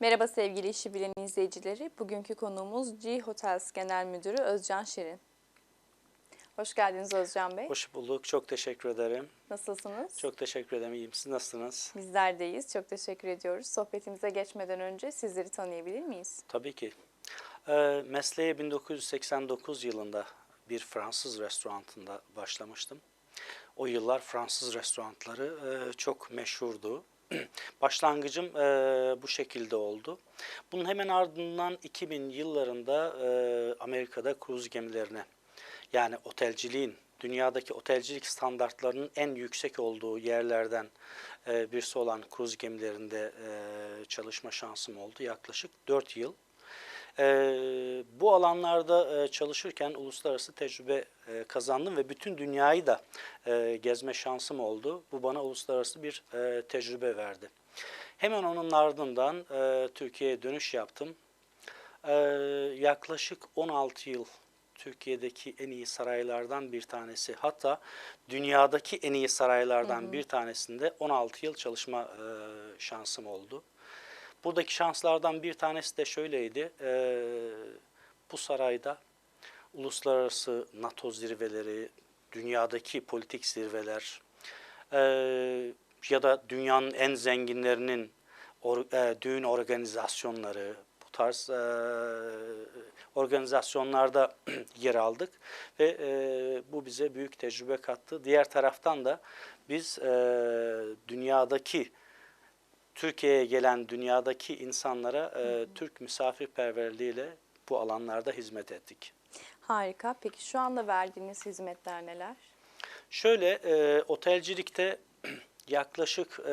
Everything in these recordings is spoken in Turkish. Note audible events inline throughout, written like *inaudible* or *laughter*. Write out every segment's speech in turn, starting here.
Merhaba sevgili işi bilen izleyicileri. Bugünkü konuğumuz G Hotels Genel Müdürü Özcan Şirin. Hoş geldiniz Özcan Bey. Hoş bulduk. Çok teşekkür ederim. Nasılsınız? Çok teşekkür ederim. İyiyim. Siz nasılsınız? Bizler de iyiyiz. Çok teşekkür ediyoruz. Sohbetimize geçmeden önce sizleri tanıyabilir miyiz? Tabii ki. Ee, mesleğe 1989 yılında bir Fransız restoranında başlamıştım. O yıllar Fransız restoranları e, çok meşhurdu. *clears throat* Başlangıcım e, bu şekilde oldu. Bunun hemen ardından 2000 yıllarında e, Amerika'da kruz gemilerine yani otelciliğin dünyadaki otelcilik standartlarının en yüksek olduğu yerlerden e, birisi olan kruz gemilerinde e, çalışma şansım oldu yaklaşık 4 yıl. E, bu alanlarda e, çalışırken uluslararası tecrübe e, kazandım ve bütün dünyayı da e, gezme şansım oldu. Bu bana uluslararası bir e, tecrübe verdi. Hemen onun ardından e, Türkiye'ye dönüş yaptım. E, yaklaşık 16 yıl Türkiye'deki en iyi saraylardan bir tanesi. Hatta dünyadaki en iyi saraylardan bir tanesinde 16 yıl çalışma e, şansım oldu. Buradaki şanslardan bir tanesi de şöyleydi. E, bu sarayda uluslararası NATO zirveleri, dünyadaki politik zirveler e, ya da dünyanın en zenginlerinin or- e, düğün organizasyonları, bu tarz e, organizasyonlarda *clears throat* yer aldık ve e, bu bize büyük tecrübe kattı. Diğer taraftan da biz e, dünyadaki Türkiye'ye gelen dünyadaki insanlara e, Türk misafirperverliğiyle bu alanlarda hizmet ettik. Harika. Peki şu anda verdiğiniz hizmetler neler? Şöyle e, otelcilikte *clears throat* yaklaşık e,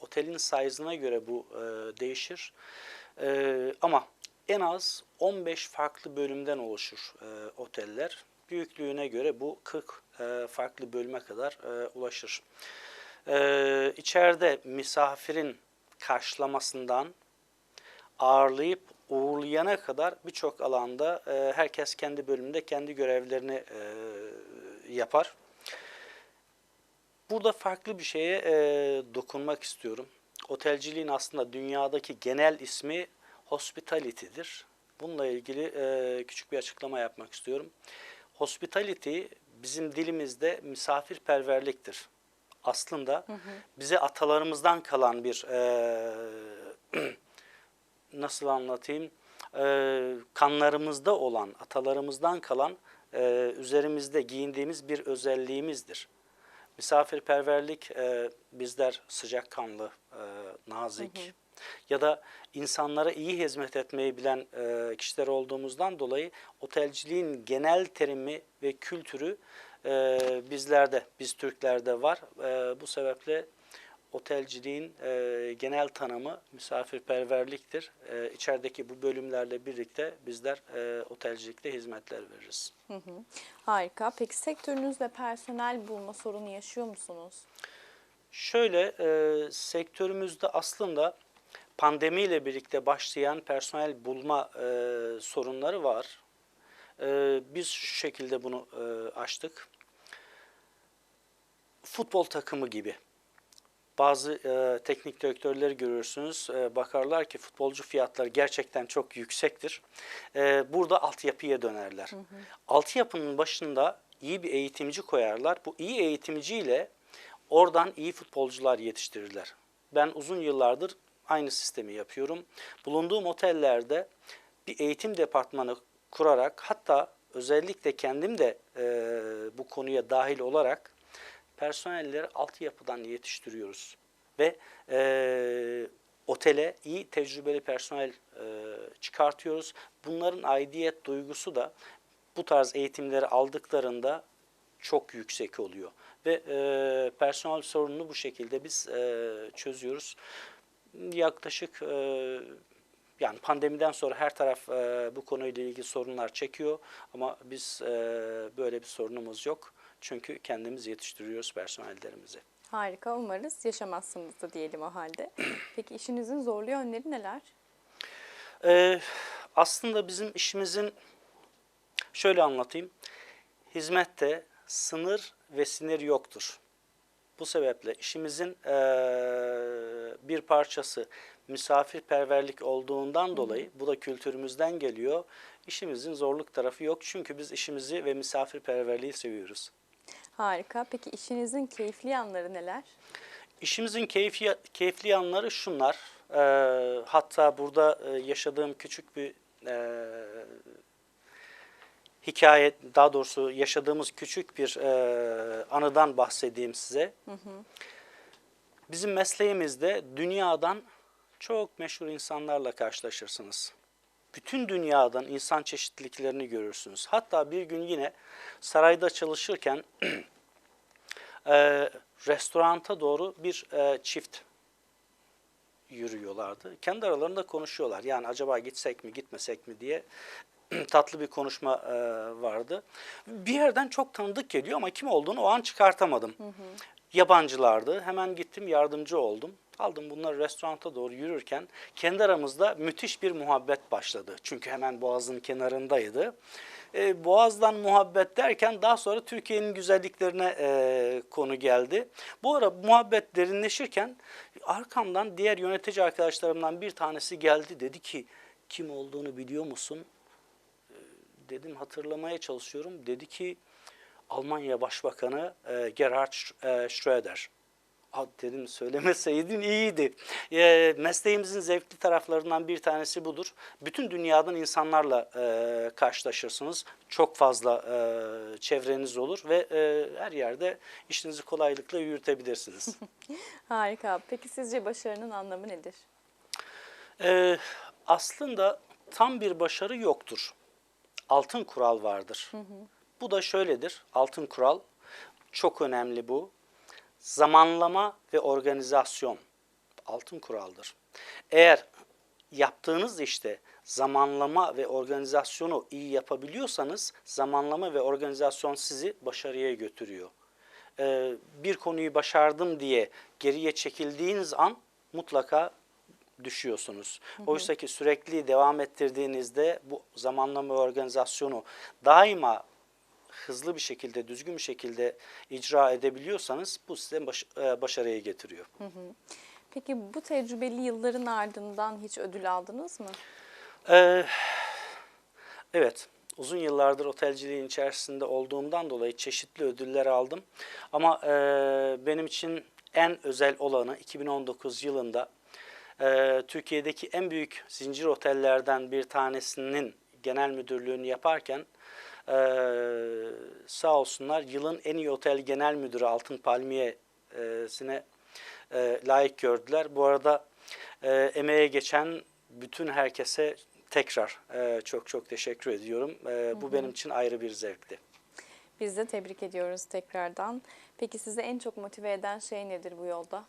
otelin size'ına göre bu e, değişir. E, ama en az 15 farklı bölümden oluşur e, oteller. Büyüklüğüne göre bu 40 e, farklı bölüme kadar e, ulaşır. E, içeride misafirin karşılamasından ağırlayıp uğurlayana kadar birçok alanda e, herkes kendi bölümünde kendi görevlerini e, yapar. Burada farklı bir şeye e, dokunmak istiyorum. Otelciliğin aslında dünyadaki genel ismi hospitality'dir. Bununla ilgili e, küçük bir açıklama yapmak istiyorum. Hospitality bizim dilimizde misafirperverliktir. Aslında bize atalarımızdan kalan bir e, *clears throat* nasıl anlatayım e, kanlarımızda olan atalarımızdan kalan e, üzerimizde giyindiğimiz bir özelliğimizdir. Misafirperverlik e, bizler sıcakkanlı, e, nazik ya da insanlara iyi hizmet etmeyi bilen e, kişiler olduğumuzdan dolayı otelciliğin genel terimi ve kültürü e, bizlerde, biz Türklerde var. E, bu sebeple otelciliğin e, genel tanımı misafirperverliktir. E, içerideki bu bölümlerle birlikte bizler e, otelcilikte hizmetler veririz. Hı hı. Harika. Peki sektörünüzde personel bulma sorunu yaşıyor musunuz? Şöyle e, sektörümüzde aslında pandemiyle birlikte başlayan personel bulma e, sorunları var. E, biz şu şekilde bunu e, aştık. Futbol takımı gibi. Bazı e, teknik direktörleri görürsünüz. E, bakarlar ki futbolcu fiyatları gerçekten çok yüksektir. E, burada altyapıya dönerler. Altyapının başında iyi bir eğitimci koyarlar. Bu iyi eğitimciyle oradan iyi futbolcular yetiştirirler. Ben uzun yıllardır aynı sistemi yapıyorum. Bulunduğum otellerde bir eğitim departmanı kurarak hatta özellikle kendim de e, bu konuya dahil olarak personelleri altyapıdan yetiştiriyoruz. Ve e, otele iyi tecrübeli personel e, çıkartıyoruz. Bunların aidiyet duygusu da bu tarz eğitimleri aldıklarında çok yüksek oluyor. Ve e, personel sorununu bu şekilde biz e, çözüyoruz. Yaklaşık e, yani pandemiden sonra her taraf e, bu konuyla ilgili sorunlar çekiyor ama biz e, böyle bir sorunumuz yok. Çünkü kendimiz yetiştiriyoruz personellerimizi. Harika. Umarız yaşamazsınız da diyelim o halde. *clears throat* Peki işinizin zorlu yönleri neler? Ee, aslında bizim işimizin şöyle anlatayım. Hizmette sınır ve sinir yoktur. Bu sebeple işimizin eee, bir parçası misafirperverlik olduğundan dolayı bu da kültürümüzden geliyor. İşimizin zorluk tarafı yok çünkü biz işimizi ve misafirperverliği seviyoruz. Harika. Peki işinizin keyifli yanları neler? İşimizin keyfi, keyifli yanları şunlar. Ee, hatta burada e, yaşadığım küçük bir e, hikaye, daha doğrusu yaşadığımız küçük bir e, anıdan bahsedeyim size. Bizim mesleğimizde dünyadan çok meşhur insanlarla karşılaşırsınız. Bütün dünyadan insan çeşitliliklerini görürsünüz. Hatta bir gün yine sarayda çalışırken *clears throat* e, restoranta doğru bir e, çift yürüyorlardı. Kendi aralarında konuşuyorlar. Yani acaba gitsek mi gitmesek mi diye *clears throat* tatlı bir konuşma e, vardı. Bir yerden çok tanıdık geliyor ama kim olduğunu o an çıkartamadım. Yabancılardı. Hemen gittim yardımcı oldum. Aldım bunları restoranta doğru yürürken kendi aramızda müthiş bir muhabbet başladı. Çünkü hemen Boğaz'ın kenarındaydı. E, Boğaz'dan muhabbet derken daha sonra Türkiye'nin güzelliklerine e, konu geldi. Bu ara muhabbet derinleşirken arkamdan diğer yönetici arkadaşlarımdan bir tanesi geldi dedi ki kim olduğunu biliyor musun? E, dedim hatırlamaya çalışıyorum. Dedi ki Almanya Başbakanı e, Gerhard e, Schröder. Dedim söylemeseydin iyiydi. E, mesleğimizin zevkli taraflarından bir tanesi budur. Bütün dünyadan insanlarla e, karşılaşırsınız. Çok fazla e, çevreniz olur ve e, her yerde işinizi kolaylıkla yürütebilirsiniz. *laughs* Harika. Peki sizce başarının anlamı nedir? Ee, aslında tam bir başarı yoktur. Altın kural vardır. Bu da şöyledir. Altın kural çok önemli bu. Zamanlama ve organizasyon altın kuraldır. Eğer yaptığınız işte zamanlama ve organizasyonu iyi yapabiliyorsanız zamanlama ve organizasyon sizi başarıya götürüyor. Ee, bir konuyu başardım diye geriye çekildiğiniz an mutlaka düşüyorsunuz. Oysa ki sürekli devam ettirdiğinizde bu zamanlama ve organizasyonu daima hızlı bir şekilde, düzgün bir şekilde icra edebiliyorsanız bu size baş, e, başarıya getiriyor. Peki bu tecrübeli yılların ardından hiç ödül aldınız mı? Ee, evet, uzun yıllardır otelciliğin içerisinde olduğumdan dolayı çeşitli ödüller aldım. Ama e, benim için en özel olanı 2019 yılında e, Türkiye'deki en büyük zincir otellerden bir tanesinin genel müdürlüğünü yaparken e, sağ olsunlar yılın en iyi otel genel müdürü Altın Palmiye'sine e, layık gördüler. Bu arada e, emeğe geçen bütün herkese tekrar e, çok çok teşekkür ediyorum. E, bu benim için ayrı bir zevkti. Biz de tebrik ediyoruz tekrardan. Peki sizi en çok motive eden şey nedir bu yolda?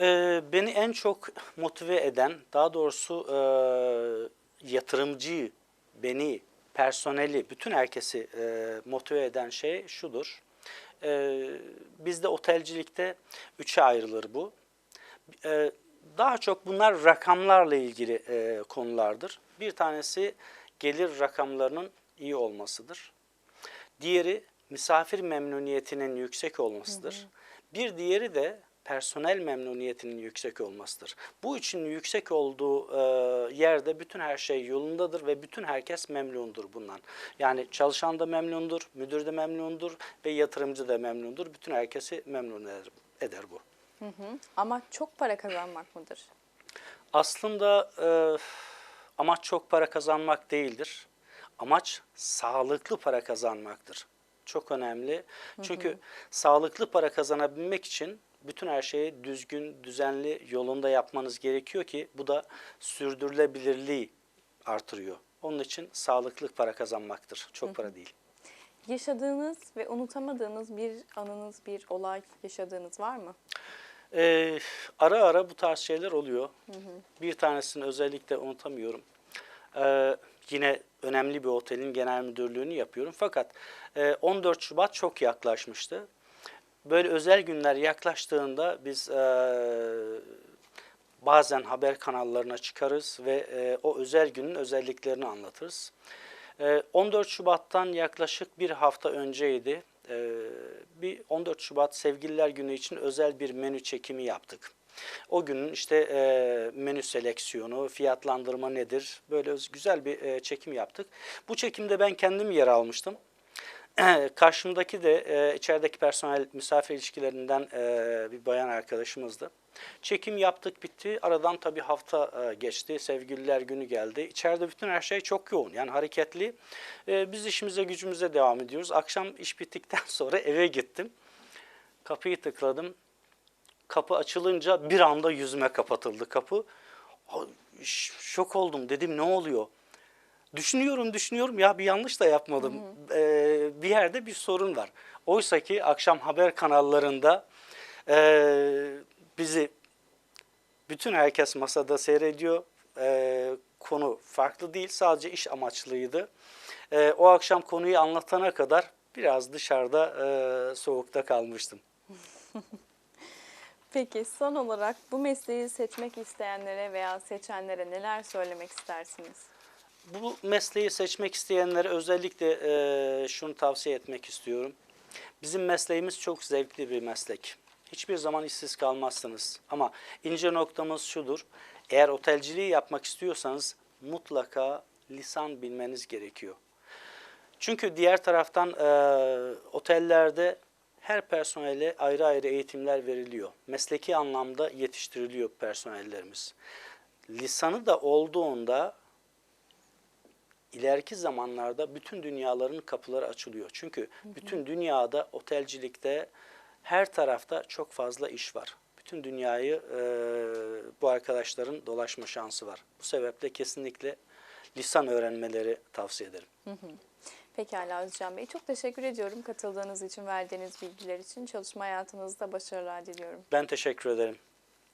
Ee, beni en çok motive eden, daha doğrusu e, yatırımcıyı, beni, personeli, bütün herkesi e, motive eden şey şudur. E, bizde otelcilikte üçe ayrılır bu. E, daha çok bunlar rakamlarla ilgili e, konulardır. Bir tanesi gelir rakamlarının iyi olmasıdır. Diğeri misafir memnuniyetinin yüksek olmasıdır. Bir diğeri de personel memnuniyetinin yüksek olmasıdır. Bu için yüksek olduğu e, yerde bütün her şey yolundadır ve bütün herkes memnundur bundan. Yani çalışan da memnundur, müdür de memnundur ve yatırımcı da memnundur. Bütün herkesi memnun eder, eder bu. Hı hı. Ama çok para kazanmak mıdır? Aslında e, amaç çok para kazanmak değildir. Amaç sağlıklı para kazanmaktır. Çok önemli. Çünkü sağlıklı para kazanabilmek için bütün her şeyi düzgün, düzenli yolunda yapmanız gerekiyor ki bu da sürdürülebilirliği artırıyor. Onun için sağlıklı para kazanmaktır. Çok para değil. Yaşadığınız ve unutamadığınız bir anınız, bir olay yaşadığınız var mı? Ee, ara ara bu tarz şeyler oluyor. Bir tanesini özellikle unutamıyorum. Ee, yine önemli bir otelin genel müdürlüğünü yapıyorum. Fakat e, 14 Şubat çok yaklaşmıştı. Böyle özel günler yaklaştığında biz e, bazen haber kanallarına çıkarız ve e, o özel günün özelliklerini anlatırız. E, 14 Şubat'tan yaklaşık bir hafta önceydi. E, bir 14 Şubat Sevgililer Günü için özel bir menü çekimi yaptık. O günün işte e, menü seleksiyonu, fiyatlandırma nedir? Böyle güzel bir e, çekim yaptık. Bu çekimde ben kendim yer almıştım. *clears throat* Karşımdaki de e, içerideki personel misafir ilişkilerinden e, bir bayan arkadaşımızdı. Çekim yaptık bitti. Aradan tabii hafta e, geçti. Sevgililer günü geldi. İçeride bütün her şey çok yoğun. Yani hareketli. E, biz işimize gücümüze devam ediyoruz. Akşam iş bittikten *laughs* sonra eve gittim. Kapıyı tıkladım. Kapı açılınca bir anda yüzüme kapatıldı kapı. Şok oldum. Dedim ne oluyor? Düşünüyorum düşünüyorum ya bir yanlış da yapmadım. Ee, bir yerde bir sorun var. Oysa ki akşam haber kanallarında ee, bizi bütün herkes masada seyrediyor. Ee, konu farklı değil sadece iş amaçlıydı. Ee, o akşam konuyu anlatana kadar biraz dışarıda ee, soğukta kalmıştım. *laughs* Peki son olarak bu mesleği seçmek isteyenlere veya seçenlere neler söylemek istersiniz? Bu mesleği seçmek isteyenlere özellikle e, şunu tavsiye etmek istiyorum. Bizim mesleğimiz çok zevkli bir meslek. Hiçbir zaman işsiz kalmazsınız. Ama ince noktamız şudur. Eğer otelciliği yapmak istiyorsanız mutlaka lisan bilmeniz gerekiyor. Çünkü diğer taraftan e, otellerde her personele ayrı ayrı eğitimler veriliyor. Mesleki anlamda yetiştiriliyor personellerimiz. Lisanı da olduğunda ileriki zamanlarda bütün dünyaların kapıları açılıyor. Çünkü bütün dünyada otelcilikte her tarafta çok fazla iş var. Bütün dünyayı e, bu arkadaşların dolaşma şansı var. Bu sebeple kesinlikle lisan öğrenmeleri tavsiye ederim. Pekala Özcan Bey. Çok teşekkür ediyorum katıldığınız için, verdiğiniz bilgiler için. Çalışma hayatınızda başarılar diliyorum. Ben teşekkür ederim.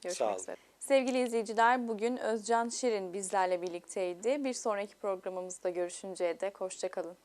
Görüşmek olun. üzere. Sevgili izleyiciler, bugün Özcan Şirin bizlerle birlikteydi. Bir sonraki programımızda görüşünceye dek hoşçakalın.